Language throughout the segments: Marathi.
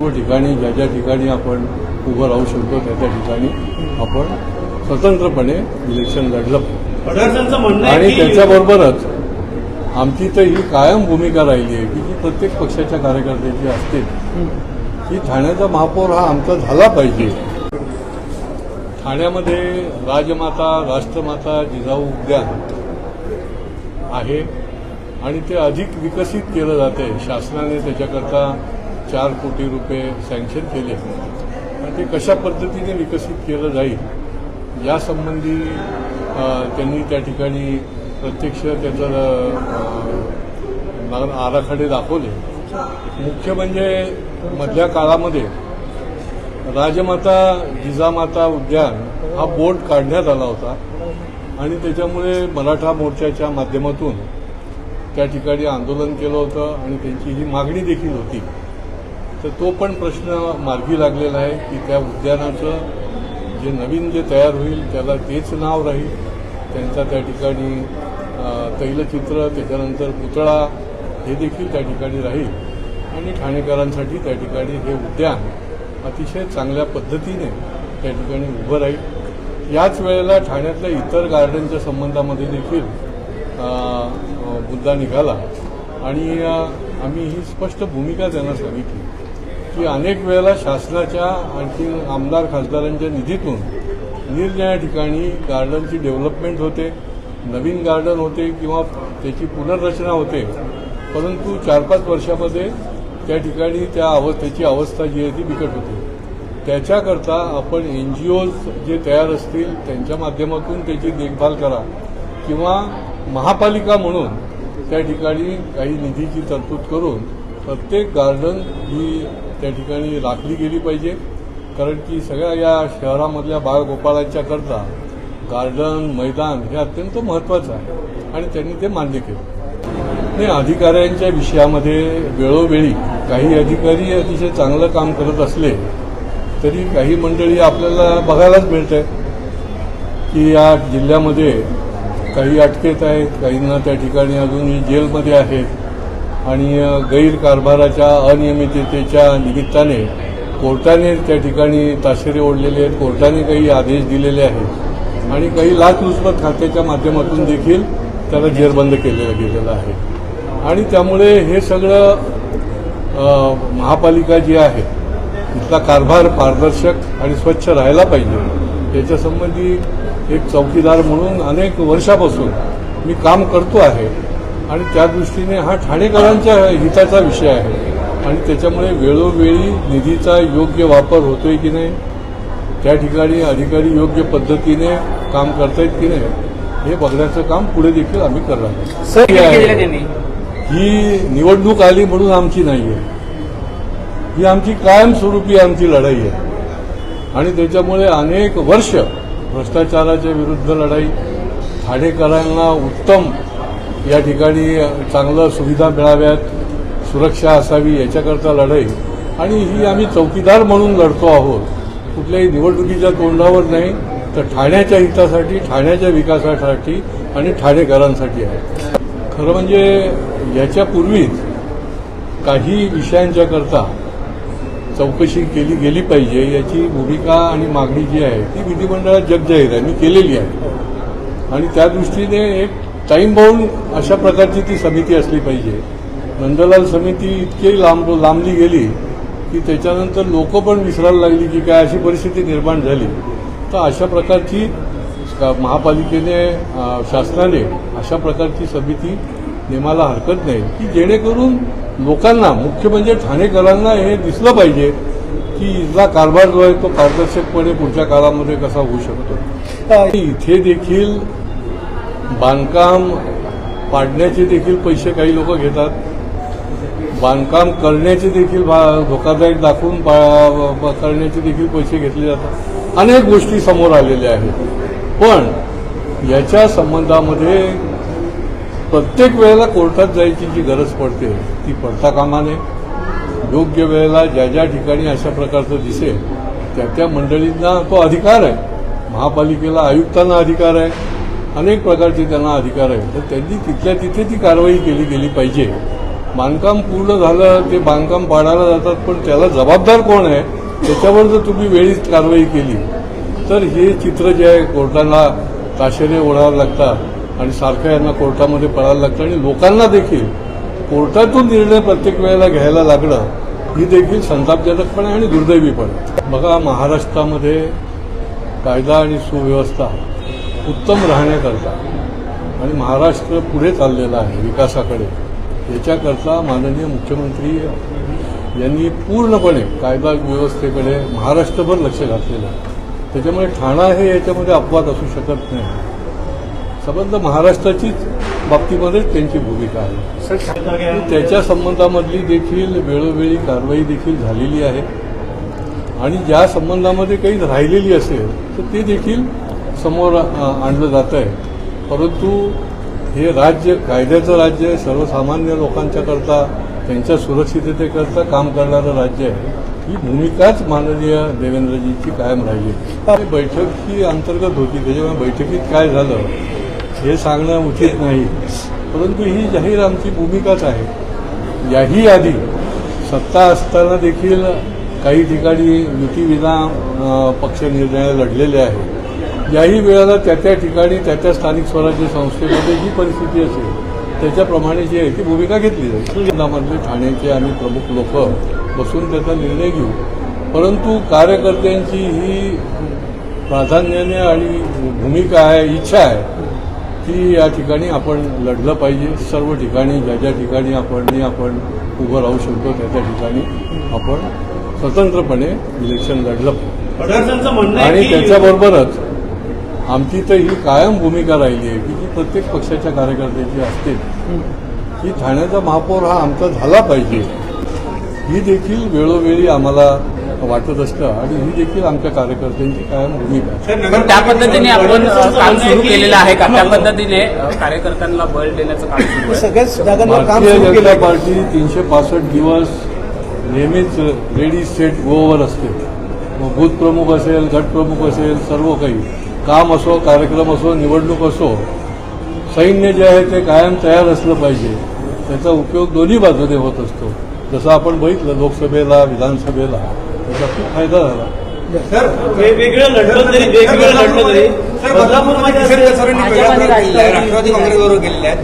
ठिकाणी ज्या ज्या ठिकाणी आपण उभं राहू शकतो त्या त्या ठिकाणी आपण स्वतंत्रपणे इलेक्शन लढलं आणि त्याच्याबरोबरच आमची तर ही कायम भूमिका राहिली आहे की जी प्रत्येक पक्षाच्या कार्यकर्त्याची असते. की ठाण्याचा महापौर हा आमचा झाला पाहिजे. ठाण्यामध्ये राजमाता राष्ट्रमाता जिजाऊ उद्यान आहे आणि ते अधिक विकसित केलं जाते शासनाने त्याच्याकरता चार कोटी रुपये सँक्शन केले. आणि ते कशा पद्धतीने विकसित केलं जाईल यासंबंधी त्यांनी त्या ठिकाणी प्रत्यक्ष त्याचं आराखडे दाखवले. मुख्य म्हणजे मधल्या काळामध्ये राजमाता जिजामाता उद्यान हा बोर्ड काढण्यात आला होता आणि त्याच्यामुळे मराठा मोर्चाच्या माध्यमातून त्या ठिकाणी आंदोलन केलं होतं आणि त्यांची ही मागणी देखील होती. तर तो पण प्रश्न मार्गी लागलेला आहे की त्या उद्यानाचं जे नवीन जे तयार होईल त्याला तेच नाव राहील. त्यांचा त्या ठिकाणी तैलचित्र त्याच्यानंतर पुतळा हे देखील त्या ठिकाणी राहील. आणि ठाणेकरांसाठी त्या ठिकाणी हे उद्यान अतिशय चांगल्या पद्धतीने त्या ठिकाणी उभं राहील. याच वेळेला ठाण्यातल्या इतर गार्डनच्या संबंधामध्ये देखील मुद्दा निघाला. आणि आम्ही ही स्पष्ट भूमिका त्यांना सांगितली. की अनेक वेळेला शासनाच्या आणखी आमदार खासदारांच्या निधीतून निरनिराळ्या ठिकाणी गार्डनची डेव्हलपमेंट होते नवीन गार्डन होते किंवा त्याची पुनर्रचना होते. परंतु चार पाच वर्षामध्ये त्या ठिकाणी त्या अवस्थेची अवस्था जी आहे ती बिकट होते. त्याच्याकरता आपण एन जी ओज जे तयार असतील त्यांच्या माध्यमातून त्याची देखभाल करा किंवा महापालिका म्हणून त्या ठिकाणी काही निधीची तरतूद करून प्रत्येक गार्डन ही त्या ठिकाणी राखली गेली पाहिजे. कारण की सगळ्या या शहरामधल्या बाळगोपाळांच्या करता गार्डन मैदान हे अत्यंत महत्त्वाचं आहे. आणि त्यांनी ते मान्य केलं. नाही अधिकाऱ्यांच्या विषयामध्ये वेळोवेळी काही अधिकारी अतिशय चांगलं काम करत असले तरी काही मंडळी आपल्याला बघायलाच मिळत आहे की या जिल्ह्यामध्ये काही अटकेत आहेत काहींना त्या ठिकाणी अजूनही जेलमध्ये आहेत. आणि गैरकारभाराच्या अनियमिततेच्या निमित्ताने कोर्टाने त्या ठिकाणी ताशेरे ओढलेले आहेत कोर्टाने काही आदेश दिलेले आहेत आणि काही लाचलुचपत खात्याच्या माध्यमातून देखील त्याला जेरबंद केलेलं गेलेलं आहे. आणि त्यामुळे हे सगळं महापालिका जी आहे तिथला कारभार पारदर्शक आणि स्वच्छ राहायला पाहिजे. याच्यासंबंधी एक चौकीदार म्हणून अनेक वर्षापासून मी काम करतो आहे. आणि त्या दृष्टीने हा ठाणेकरांच्या हिताचा विषय आहे. आणि त्याच्यामुळे वेळोवेळी निधीचा योग्य वापर होतोय की नाही त्या ठिकाणी अधिकारी योग्य पद्धतीने काम करतायत की नाही हे बघण्याचं काम पुढे देखील आम्ही करणार ही निवडणूक आली म्हणून आमची नाही आहे ही आमची कायमस्वरूपी आमची लढाई आहे. आणि त्याच्यामुळे अनेक वर्ष भ्रष्टाचाराच्या विरुद्ध लढाई ठाणेकरांना उत्तम या ठिकाणी चांगलं सुविधा मिळाव्यात सुरक्षा असावी याच्याकरता लढाई. आणि ही आम्ही चौकीदार म्हणून लढतो आहोत. कुठल्याही निवडणुकीच्या तोंडावर नाही तर ठाण्याच्या हितासाठी ठाण्याच्या विकासासाठी आणि ठाणेकरांसाठी आहे. खरं म्हणजे याच्यापूर्वीच काही विषयांच्या करता चौकशी केली गेली पाहिजे याची भूमिका आणि मागणी जी आहे ती विधिमंडळात जगजाहीर आहे. मी केलेली आहे. आणि त्या दृष्टीने एक टाईम बाउंड अशा प्रकारची ती समिती असली पाहिजे. नंदलाल समिती इतकी लांब लांबली गेली की त्याच्यानंतर लोक पण विसरायला लागली की काय अशी परिस्थिती निर्माण झाली. तर अशा प्रकारची महापालिकेने शासनाने अशा प्रकारची समिती नेमायला हरकत नाही. की जेणेकरून लोकांना मुख्य म्हणजे ठाणेकरांना हे दिसलं पाहिजे की इथला कारभार जो आहे तो पारदर्शकपणे पुढच्या काळामध्ये कसा होऊ शकतो. इथे देखील बांधकाम पाडण्याचे देखील पैसे काही लोक घेतात. बांधकाम करण्याचे देखील धोकादायक दाखवून करण्याचे देखील पैसे घेतले जातात. अनेक गोष्टी समोर आलेल्या आहेत. पण याच्या संबंधामध्ये प्रत्येक वेळेला कोर्टात जायची जी गरज पडते ती पडता कामाने योग्य वेळेला ज्या ज्या ठिकाणी अशा प्रकारचं दिसेल त्या त्या मंडळींना तो अधिकार आहे. महापालिकेला आयुक्तांना अधिकार आहे. अनेक प्रकारचे त्यांना अधिकार आहेत. तर त्यांनी तिथल्या तिथे ती कारवाई केली गेली पाहिजे. बांधकाम पूर्ण झालं ते बांधकाम पाडायला जातात पण त्याला जबाबदार कोण आहे? त्याच्यावर जर तुम्ही वेळीच कारवाई केली तर हे चित्र जे आहे कोर्टाला ताशेरे ओढावं लागतात आणि सारखं यांना कोर्टामध्ये पडायला लागतं आणि लोकांना देखील. कोर्टातून निर्णय प्रत्येक वेळेला घ्यायला लागणं ही देखील संतापजनक पण आहे आणि दुर्दैवी पण बघा महाराष्ट्रामध्ये कायदा आणि सुव्यवस्था उत्तम राहण्याकरता आणि महाराष्ट्र पुढे चाललेला आहे विकासाकडे याच्याकरता माननीय मुख्यमंत्री यांनी पूर्णपणे कायदा व्यवस्थेकडे महाराष्ट्रभर लक्ष घातलेलं आहे. त्याच्यामुळे ठाणा हे याच्यामध्ये अपवाद असू शकत नाही. संबंध महाराष्ट्राचीच बाबतीमध्येच त्यांची भूमिका आहे. त्याच्या संबंधामधली देखील वेळोवेळी कारवाई देखील झालेली आहे. आणि ज्या संबंधामध्ये काही राहिलेली असेल तर ते देखील समोर आणलं जात आहे परंतु हे राज्य कायद्याचं राज्य आहे सर्वसामान्य लोकांच्याकरता त्यांच्या सुरक्षिततेकरता काम करणारं राज्य आहे. ही भूमिकाच माननीय देवेंद्रजींची कायम राहिली. ही बैठक ही अंतर्गत होती. त्याच्यामुळे बैठकीत काय झालं हे सांगणं उचित नाही. परंतु ही जाहीर आमची भूमिकाच आहे. याही आधी सत्ता असताना देखील काही ठिकाणी युतीविना पक्ष निर्णय लढलेले आहेत. याही वेळेला त्या त्या ठिकाणी त्या त्या स्थानिक स्वराज्य संस्थेमध्ये जी परिस्थिती असेल त्याच्याप्रमाणे जी आहे ती भूमिका घेतली जाईल. जिल्ह्यामधले ठाण्याचे आम्ही प्रमुख लोक बसून त्याचा निर्णय घेऊ. परंतु कार्यकर्त्यांची ही प्राधान्याने आणि भूमिका आहे इच्छा आहे की या ठिकाणी आपण लढलं पाहिजे. सर्व ठिकाणी ज्या ज्या ठिकाणी आपण आपण उभं राहू शकतो त्या त्या ठिकाणी आपण स्वतंत्रपणे इलेक्शन लढलं आणि त्याच्याबरोबरच आमची तर ही कायम भूमिका राहिली आहे की जी प्रत्येक पक्षाच्या कार्यकर्त्याची असते. की ठाण्याचा महापौर हा आमचा झाला पाहिजे. ही देखील वेळोवेळी आम्हाला वाटत असतं आणि ही देखील आमच्या कार्यकर्त्यांची कायम भूमिका आहे. पण त्या पद्धतीने आपण काम सुरू केलेलं आहे का? त्या पद्धतीने अ, कार्यकर्त्यांना बळ देण्याचं काम भारतीय सुरू केलं जनता पार्टी तीनशे पासष्ट दिवस नेहमीच रेडी सेट गोवर असते. मग बूथ प्रमुख असेल गट प्रमुख असेल सर्व काही. काम असो कार्यक्रम असो निवडणूक असो सैन्य जे आहे ते कायम तयार असलं पाहिजे. त्याचा उपयोग दोन्ही बाजूने होत असतो. जसं आपण बघितलं लोकसभेला विधानसभेला त्याचा खूप फायदा झाला. सर वेगवेगळं लढलं तरी वेगवेगळं लढलं. राष्ट्रवादी काँग्रेसबरोबर गेलेले आहेत.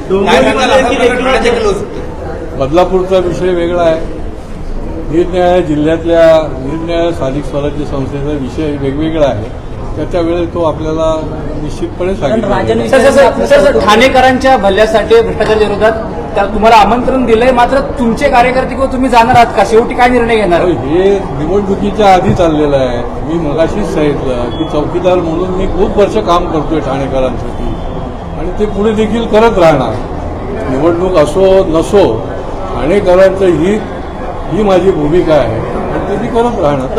बदलापूरचा विषय वेगळा आहे. निरन्याय जिल्ह्यातल्या निरन्याय स्थानिक स्वराज्य संस्थेचा विषय वेगवेगळा आहे. त्या त्या वेळेस तो आपल्याला निश्चितपणे ठाणेकरांच्या भल्यासाठी भ्रष्टाचार विरोधात त्या तुम्हाला आमंत्रण दिलंय मात्र तुमचे कार्यकर्ते किंवा तुम्ही जाणार आहात का? शेवटी काय निर्णय घेणार? हे निवडणुकीच्या आधी चाललेलं आहे. मी मगाशीच सांगितलं की चौकीदार म्हणून मी खूप वर्ष काम करतोय ठाणेकरांसाठी आणि ते पुढे देखील करत राहणार. निवडणूक असो नसो ठाणेकरांचं हित ही माझी भूमिका आहे. आणि ते मी करत राहणार.